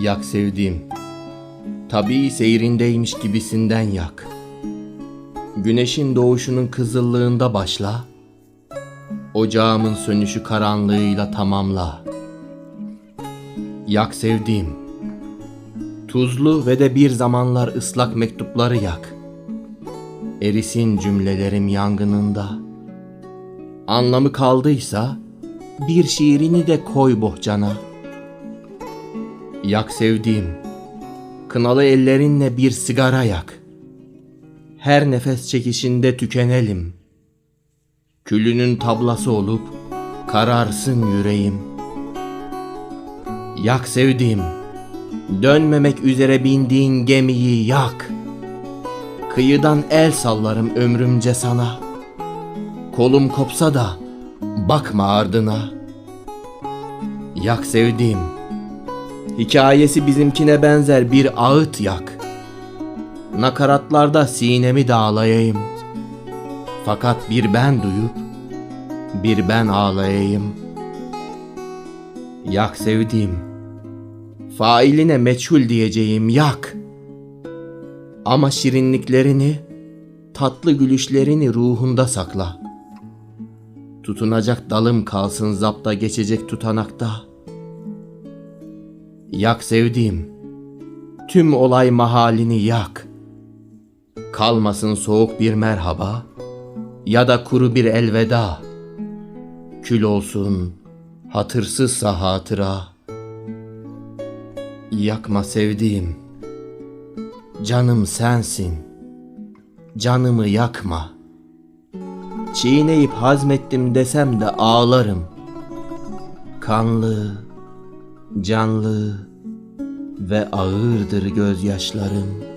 Yak sevdiğim. Tabii seyrindeymiş gibisinden yak. Güneşin doğuşunun kızıllığında başla. Ocağımın sönüşü karanlığıyla tamamla. Yak sevdiğim. Tuzlu ve de bir zamanlar ıslak mektupları yak. Erisin cümlelerim yangınında. Anlamı kaldıysa bir şiirini de koy bohcana. Yak sevdiğim, kınalı ellerinle bir sigara yak. Her nefes çekişinde tükenelim. Külünün tablası olup kararsın yüreğim. Yak sevdiğim, dönmemek üzere bindiğin gemiyi yak. Kıyıdan el sallarım ömrümce sana. Kolum kopsa da bakma ardına. Yak sevdiğim, hikayesi bizimkine benzer bir ağıt yak. Nakaratlarda sinemi dağlayayım. Fakat bir ben duyup bir ben ağlayayım. Yak sevdiğim, failine meçhul diyeceğim yak. Ama şirinliklerini, tatlı gülüşlerini ruhunda sakla. Tutunacak dalım kalsın zapta geçecek tutanakta. Yak sevdiğim, tüm olay mahalini yak. Kalmasın soğuk bir merhaba ya da kuru bir elveda. Kül olsun hatırsızsa hatıra. Yakma sevdiğim, canım sensin, canımı yakma. Çiğneyip hazmettim desem de ağlarım. Kanlı, canlı ve ağırdır gözyaşlarım.''